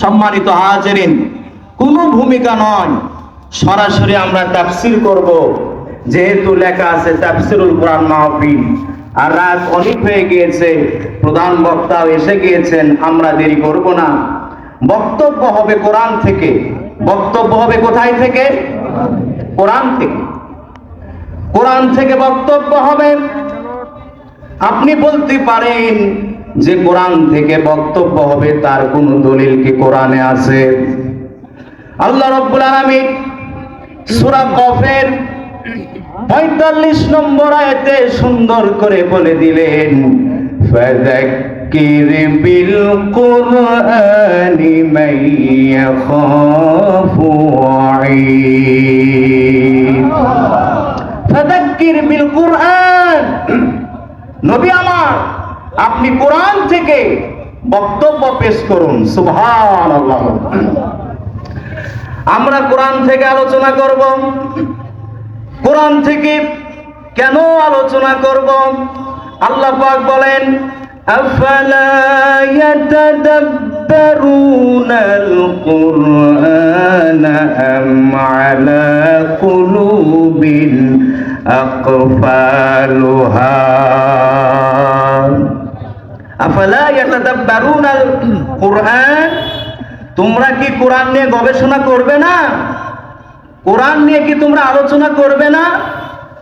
সম্মানিত হাজেরিন, কোনো ভূমিকা নয়। সরাসরি আমরা তাফসির করব। যেহেতু লেখা আছে তাফসিরুল কোরআন মাহফিল। আর রাত অনেক হয়ে গিয়েছে, প্রধান বক্তাও এসে গিয়েছেন, আমরা দেরি করব না। বক্তব্য হবে কোরআন থেকে। বক্তব্য হবে কোথায় থেকে? কোরআন থেকে। কোরআন থেকে বক্তব্য হবে, আপনি বলতে পারেন যে কোরআন থেকে বক্তব্য হবে, তার কোন দলিল কি কোরআনে আছে? আল্লাহ রাব্বুল আলামিন সূরা কফের 45 নম্বর আয়াতে সুন্দর করে বলে দিলেন ফাযাক্কির বিল কুরআনি মান ইয়াখাফু ওয়াঈদ ফাযাক্কির বিল কুরআন নবী আমার আপনি কোরআন থেকে বক্তব্য পেশ করুন, সুবহানাল্লাহ। আমরা কোরআন থেকে আলোচনা করব। কোরআন থেকে কেন আলোচনা করব? আল্লাহ পাক বলেন, আফালা আকফালুহা? আফালা কুরআন তোমরা কি কোরআন নিয়ে গবেষণা করবে না? কোরআন নিয়ে কি তোমরা আলোচনা করবে না?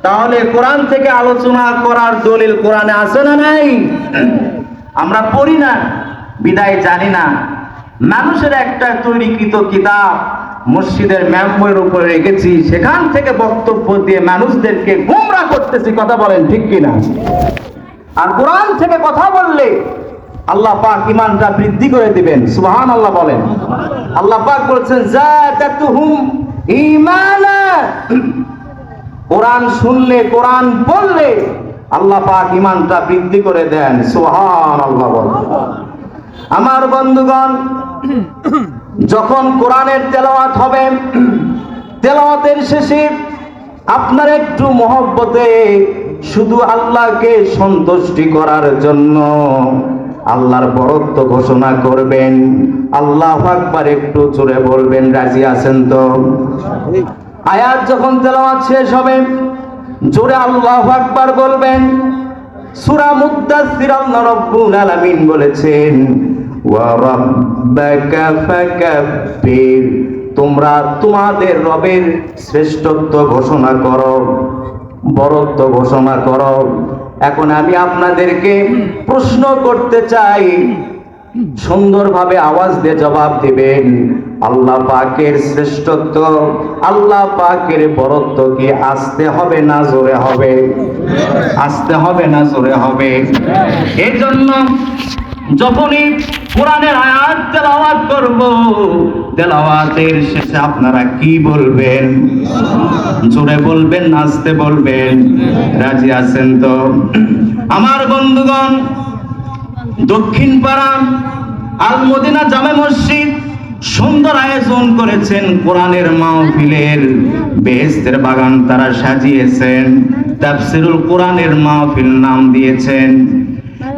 তাহলে কোরআন থেকে আলোচনা করার দলিল কোরআনে আছে না নাই? আমরা পড়ি না, বিদায় জানি না। মানুষের একটা তৈরিকৃত কিতাব মসজিদের ম্যাম্পের উপরে রেখেছি, সেখান থেকে বক্তব্য দিয়ে মানুষদেরকে গোমরা করতেছি, কথা বলেন ঠিক কিনা? আর কোরআন থেকে কথা বললে আল্লাহ পাক ইমানটা বৃদ্ধি করে দিবেন। সুবহান আল্লাহ বলেন। আল্লাহ পাক বলছেন কোরআন শুনলে, কোরআন বললে আল্লাহ পাক ইমানটা বৃদ্ধি করে দেন। সুবহান আল্লাহ বলেন। আমার বন্ধুগণ, যখন কোরআনের তেলাওয়াত হবে, তেলাওয়াতের শেষে আপনার একটু মহব্বতে শুধু আল্লাহকে সন্তুষ্টি করার জন্য আল্লাহর বরত্ব ঘোষণা করবেন। আল্লাহ আকবার, একটু জোরে বলবেন, রাজি আছেন তো? আয়াত যখন তেলাওয়াত শেষ হবে, জোরে আল্লাহ আকবার বলবেন। সূরা মুদ্দাসসির আল্লাহ রাব্বুল আলামিন বলেছেন, ওয়া রাব্বাকা ফাকাব্বির। তোমরা তোমাদের রবের শ্রেষ্ঠত্ব ঘোষণা করো। বরত্ব ঘোষণা করো। এখন আমি আপনাদেরকে প্রশ্ন করতে চাই। সুন্দরভাবে আওয়াজ দিয়ে জবাব দিবেন। আল্লাহ পাকের শ্রেষ্ঠত্ব, আল্লাহ পাকের বরত্ব কি আসতে হবে না জোরে হবে? আসতে হবে না জোরে হবে। এই জন্য যখনই কোরআনের আয়াত তেলাওয়াত করব, তেলাওয়াতের শেষে আপনারা কি বলবেন? জোরে বলবেন, নাচতে বলবেন। রাজি আছেন তো? আমার বন্ধুগণ, দক্ষিণ পাড়া আল মদিনা জামে মসজিদ সুন্দর আয়োজন করেছেন কোরআনের মাহফিলের বেহেস্তের বাগান তারা সাজিয়েছেন, তাফসিরুল কোরআনের মাহফিল নাম দিয়েছেন।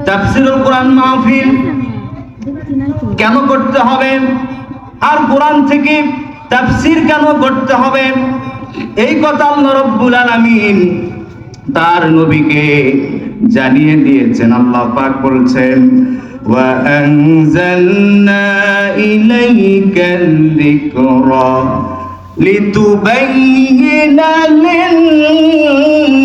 তাফসিরুল কোরআন মাহফিল কেন করতে হবে? আর কোরআন থেকে তাফসির কেন করতে হবে? এই কথা আল্লাহ রব্বুল আলামিন তার নবীকে জানিয়ে দিয়েছেন আল্লাহ পাক বলছেন وأنزلنا إليك الذكر لتبين للناس